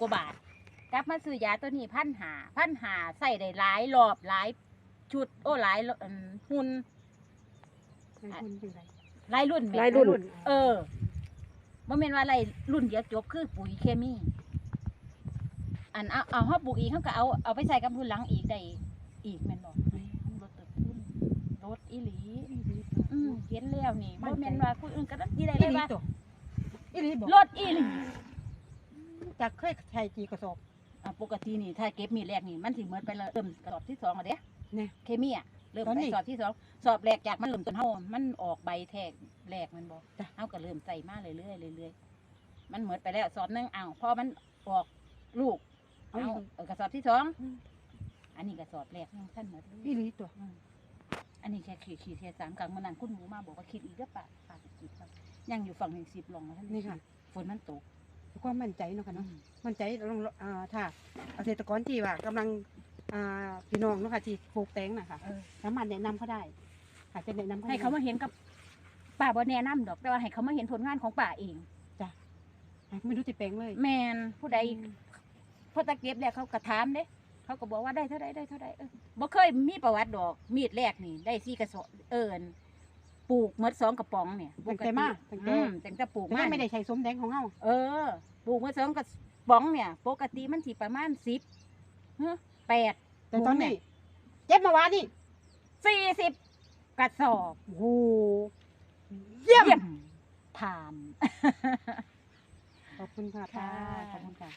กว่าบาทกลับมาซื้อยาตัวนี้พันหาพันหาใส่ได้หลายรอบหลายชุดโอ้หลายอืมหุ่นเป็นคุณเป็นไรหลายรุ่นแหม่หลายรุ่น เออบ่แม่นว่าอะไรรุ่นเดียวจบคือปุ๋ยเคมี อันเอาเอาเฮาปลูกอีกเฮาก็เอาเอาไปใส่กับพื้นหลังอีกได้อีกแม่นบ่ลดต้นทุนลดอีหลี อืมเห็นแล้วนี่บ่แม่นว่าคนอื่นก็ต้องสิได้อีเลยหลีว่าตัวอีหลีบอกลดอีหลี จากเคยใช้กี่กระสอบอะปกตินี่ถ้าเก็บมีดแรกนี่มันสิเหมือนไปเลยเริ่มกระสอบที่สองอะเด้เนี่ย เคมีอะเริ่มตอนไปนี้ สอบที่สองสอบแรกจากมันเริ่มต้นเฮามันออกใบแทกแรกมันบ่จ้ะเฮาก็เริ่มใส่มาเรื่อยๆเรื่อยๆมันเหมือนไปแล้วสอบหนึงอ้าวพอมันออกลูกเอาเอาอีก เออกระสอบที่สองอืม อันนี้กระสอบแรกยังท่านเหมือนเลยอีหลีตัวอืมอันนี้แค่ขีดขีดแค่สามกลางมันนั่นคุณหมูมาบอกว่าคิดอีกเด้อป่าป่าคิดครับยังอยู่ฝั่งหนึ่งสิบลองแล้วท่านนี่ค่ะ ฝนมันตก ความมั่นใจเนาะค่ะอืเนาะมมั่นใจลองอ่าถ้าเกษตรกรที่ว่ากำลังอ่าพี่น้องเนาะค่ะที่ปลูกแตงน่ะค่ะเออ สามารถแนะนำเขาได้ค่ะจะแนะนำเขาให้เขามาเห็นกับป่าบ่แนะนำดอกแต่ว่าให้เขามาเห็นผลงานของป่าเองได้ไม่รู้จะแปลงเลยแมนผู้ใดพอตะเก็บแล้วเขากระถามเด้เขาก็บอกว่าได้เท่าใดได้เท่าใดเออบ่เคยมีประวัติดอกมีดแรกนี่ได้สี่กระสอบเอิญ ปลูกหมดสองกระป๋องเนี่ยตั้งแต่มาตั้งแต่อืมตั้งแต่ปลูกแต่มายังไม่ได้ใช้สมแดงของเฮาเออ ปลูกหมดสองกระป๋องเนี่ย ปกติมันสิประมาณสิบแปดแต่ตอนนี้เจ็บมาวานนี่สี่สิบกระสอบโอ้โหเยี่ยมผ่านขอบคุณค่ะค่ะขอบคุณค่ะ